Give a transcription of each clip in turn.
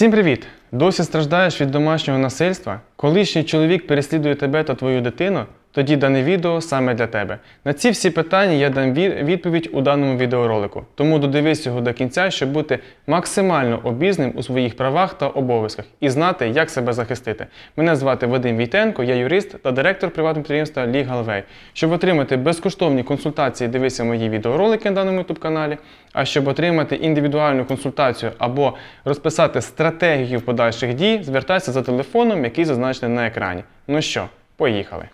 Всім привіт! Досі страждаєш від домашнього насильства? Колишній чоловік переслідує тебе та твою дитину? Тоді дане відео саме для тебе. На ці всі питання я дам відповідь у даному відеоролику. Тому додивись його до кінця, щоб бути максимально обізним у своїх правах та обов'язках і знати, як себе захистити. Мене звати Вадим Війтенко, я юрист та директор приватного підприємства LegalWay. Щоб отримати безкоштовні консультації, дивися мої відеоролики на даному YouTube каналі. А щоб отримати індивідуальну консультацію або розписати стратегію подальших дій, звертайся за телефоном, який зазначений на екрані. Ну що, поїхали.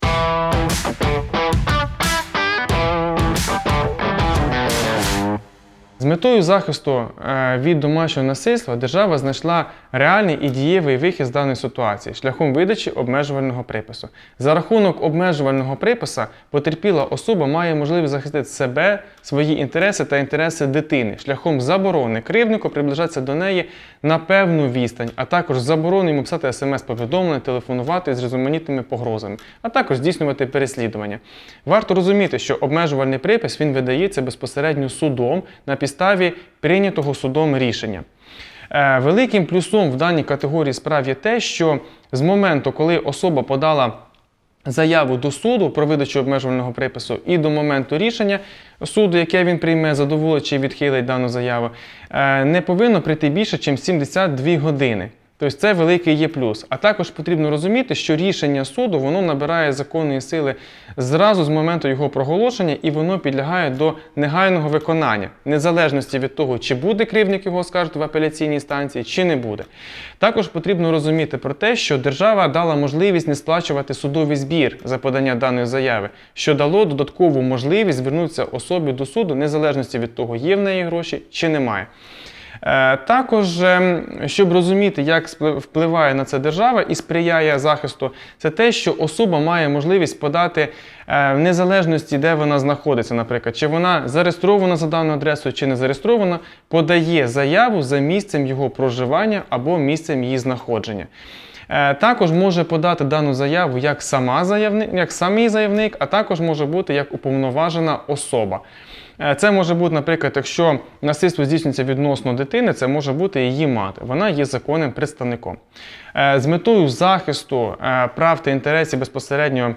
З метою захисту е, від домашнього насильства держава знайшла реальний і дієвий вихід з даної ситуації шляхом видачі обмежувального припису. За рахунок обмежувального приписа потерпіла особа має можливість захистити себе, свої інтереси та інтереси дитини шляхом заборони кривднику приближатися до неї на певну відстань, а також заборони йому писати смс-повідомлення, телефонувати з різноманітними погрозами, а також здійснювати переслідування. Варто розуміти, що обмежувальний припис він видається безпосередньо судом на підставі прийнятого судом рішення. Е, Великим плюсом в даній категорії справ є те, що з моменту, коли особа подала заяву до суду про видачу обмежувального припису і до моменту рішення суду, яке він прийме, задоволить чи відхилить дану заяву, е, не повинно прийти більше, ніж 72 години. Тобто це великий є плюс. А також потрібно розуміти, що рішення суду воно набирає законної сили зразу з моменту його проголошення, і воно підлягає до негайного виконання, незалежності від того, чи буде кривник його скажуть в апеляційній станції, чи не буде. Також потрібно розуміти про те, що держава дала можливість не сплачувати судовий збір за подання даної заяви, що дало додаткову можливість звернутися особі до суду, незалежності від того, є в неї гроші чи немає. Е, Також, ем, щоб розуміти, як впливає на це держава і сприяє захисту, це те, що особа має можливість подати е, в незалежності, де вона знаходиться, наприклад, чи вона зареєстрована за даною адресою, чи не зареєстрована, подає заяву за місцем його проживання або місцем її знаходження. Е, Також може подати дану заяву як сама заявник, як самий заявник, а також може бути як уповноважена особа. Е, Це може бути, наприклад, якщо насильство здійснюється відносно дитини, це може бути її мати. Вона є законним представником. Е, З метою захисту е, прав та інтересів безпосередньо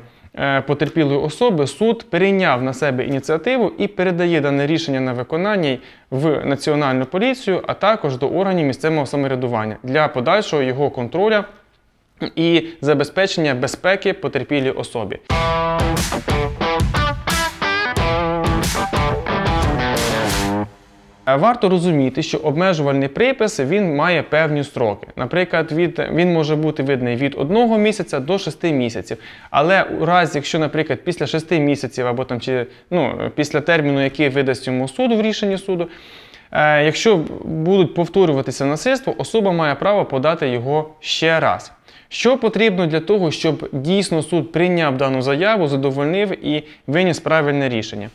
потерпілої особи суд перейняв на себе ініціативу і передає дане рішення на виконання в Національну поліцію, а також до органів місцевого самоврядування для подальшого його контроля і забезпечення безпеки потерпілій особі. Варто розуміти, що обмежувальний припис він має певні строки. Наприклад, від, він може бути виданий від 1 місяця до 6 місяців. Але у разі, якщо, наприклад, після 6 місяців або там чи ну, після терміну, який видасть йому суду в рішенні суду, е, якщо будуть повторюватися насильство, особа має право подати його ще раз. Що потрібно для того, щоб дійсно суд прийняв дану заяву, задовольнив і виніс правильне рішення?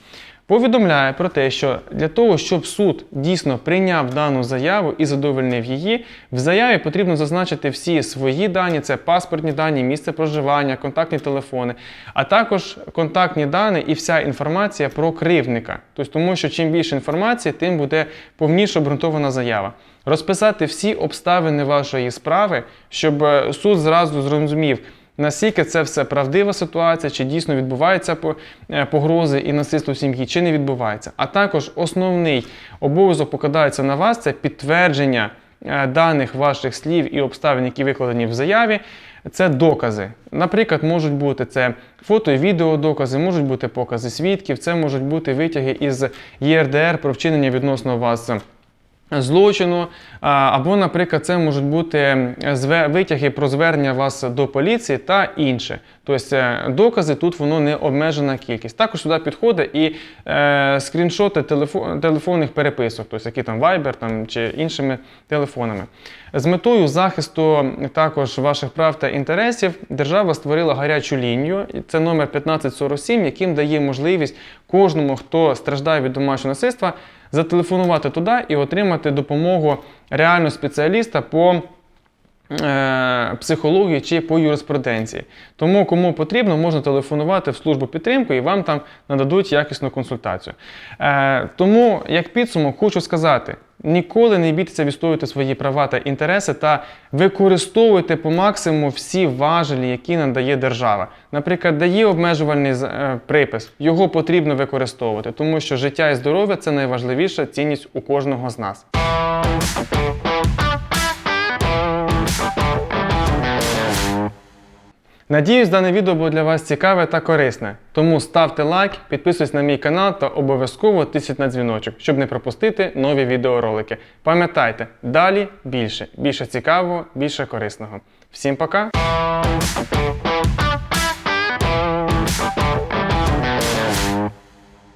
Повідомляє про те, що для того, щоб суд дійсно прийняв дану заяву і задовольнив її, в заяві потрібно зазначити всі свої дані: це паспортні дані, місце проживання, контактні телефони, а також контактні дані і вся інформація про кривника. Тобто, тому що чим більше інформації, тим буде повніше обґрунтована заява. Розписати всі обставини вашої справи, щоб е, суд зразу зрозумів. Наскільки це все правдива ситуація, чи дійсно відбуваються е, погрози і насильство в сім'ї, чи не відбувається. А також основний обов'язок покладається на вас це підтвердження е, даних ваших слів і обставин, які викладені в заяві. Це докази. Наприклад, можуть бути це фото і відеодокази, можуть бути покази свідків, це можуть бути витяги із ЄРДР про вчинення відносно вас злочину, або, наприклад, це можуть бути витяги про звернення вас до поліції та інше. Тобто е, докази тут воно не обмежена кількість. Також сюди підходить і е, скріншоти телефо- телефонних переписок, тобто які там Viber там, чи іншими телефонами. З метою захисту також ваших прав та інтересів держава створила гарячу лінію. Це номер 1547, яким дає можливість кожному, хто страждає від домашнього насильства, зателефонувати туди і отримати допомогу реально спеціаліста по е, психології чи по юриспруденції. Тому, кому потрібно, можна телефонувати в службу підтримки і вам там нададуть якісну консультацію. Е, тому, як підсумок, хочу сказати: Ніколи не бійтеся відстоювати свої права та інтереси та використовуйте по максимуму всі важелі, які нам дає держава. Наприклад, дає обмежувальний е, припис, його потрібно використовувати, тому що життя і здоров'я це найважливіша цінність у кожного з нас. Надіюсь, дане відео було для вас цікаве та корисне. Тому ставте лайк, підписуйтесь на мій канал та обов'язково тисніть на дзвіночок, щоб не пропустити нові відеоролики. Пам'ятайте, далі більше, більше цікавого, більше корисного. Всім пока!